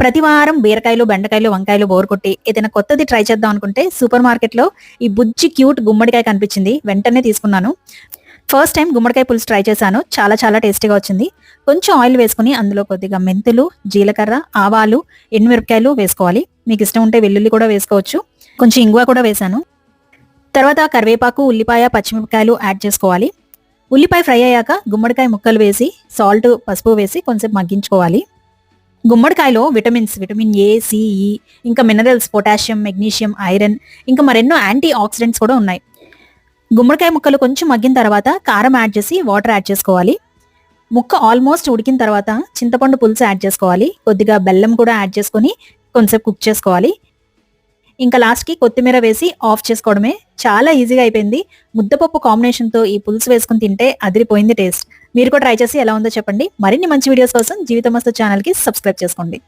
ప్రతి వారం బీరకాయలు బెండకాయలు వంకాయలు బోర్ కొట్టి ఏదైనా కొత్తది ట్రై చేద్దాం అనుకుంటే సూపర్ మార్కెట్లో ఈ బుజ్జి క్యూట్ గుమ్మడికాయ కనిపించింది. వెంటనే తీసుకున్నాను. ఫస్ట్ టైం గుమ్మడికాయ పులుసు ట్రై చేశాను. చాలా చాలా టేస్టీగా వచ్చింది. కొంచెం ఆయిల్ వేసుకుని అందులో కొద్దిగా మెంతులు జీలకర్ర ఆవాలు ఎండుమిరపకాయలు వేసుకోవాలి. మీకు ఇష్టం ఉంటే వెల్లుల్లి కూడా వేసుకోవచ్చు. కొంచెం ఇంగువ కూడా వేశాను. తర్వాత కరివేపాకు ఉల్లిపాయ పచ్చిమిరపకాయలు యాడ్ చేసుకోవాలి. ఉల్లిపాయ ఫ్రై అయ్యాక గుమ్మడికాయ ముక్కలు వేసి సాల్ట్ పసుపు వేసి కొంచెం మగ్గించుకోవాలి. గుమ్మడికాయలో vitamins vitamin A C E ఇంకా మినరల్స్ పొటాషియం మెగ్నీషియం ఐరన్ ఇంకా మరెన్నో యాంటీ ఆక్సిడెంట్స్ కూడా ఉన్నాయి. గుమ్మడికాయ ముక్కలు కొంచెం మగ్గిన తర్వాత కారం యాడ్ చేసి వాటర్ యాడ్ చేసుకోవాలి. ముక్క ఆల్మోస్ట్ ఉడికిన తర్వాత చింతపండు పులుసు యాడ్ చేసుకోవాలి. కొద్దిగా బెల్లం కూడా యాడ్ చేసుకొని కొంచెం కుక్ చేసుకోవాలి. ఇంకా లాస్ట్కి కొత్తిమీర వేసి ఆఫ్ చేసుకోవడమే. చాలా ఈజీగా అయిపోయింది. ముద్దపప్పు కాంబినేషన్తో ఈ పులుసు వేసుకుని తింటే అదిరిపోయింది టేస్ట్ మీరు కూడా ట్రై చేసి ఎలా ఉందో చెప్పండి. మరిన్ని మంచి వీడియోస్ కోసం జీవితమస్తు ఛానల్కి సబ్స్క్రైబ్ చేసుకోండి.